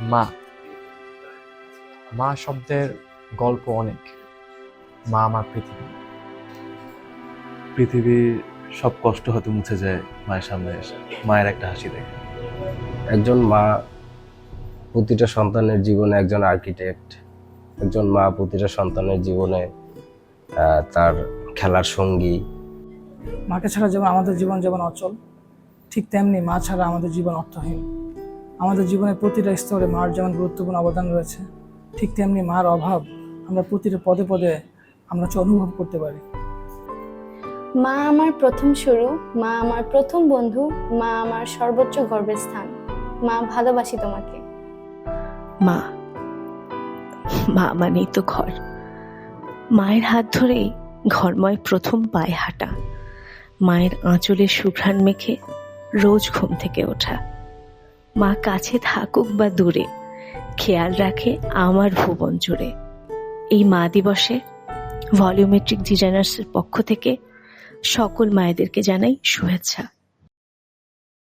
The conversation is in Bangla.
মা। মা শব্দের গল্প অনেক। মা আমার পৃথিবী। পৃথিবীর সব কষ্ট হয়তো মুছে যায় মায়ের সামনে এসে। মায়ের একটা হাসি দেখে। একজন মা প্রতিটা সন্তানের জীবনে একজন আর্কিটেক্ট। একজন মা প্রতিটা সন্তানের জীবনে তার খেলার সঙ্গী। মাকে ছাড়া যেমন আমাদের জীবন যেমন অচল ঠিক তেমনি মা ছাড়া আমাদের জীবন অর্থহীন। আমাদের জীবনের প্রতিটা স্তরে মার যেমন গুরুত্বপূর্ণ অবদান রয়েছে ঠিক তেমনি মার অভাব আমরা প্রতিটা পদে পদে আমরা অনুভব করতে পারি। মা আমার প্রথম শুরু মা আমার প্রথম বন্ধু মা আমার সর্বোচ্চ গর্বের স্থান। মা ভালোবাসি তোমাকে। মা মা মানেই তো ঘর। মায়ের হাত ধরেই ঘরময় প্রথম পায়ে হাঁটা। মায়ের আঁচলে সুঘ্রাণ মেখে রোজ ঘুম থেকে ওঠা। মা কাছে থাকুক বা দূরে, খেয়াল রাখে আমার ভুবন জুড়ে। এই মা দিবসে ভলিউমেট্রিক ডিজাইনার্সের পক্ষ থেকে সকল মায়েদেরকে জানাই শুভেচ্ছা।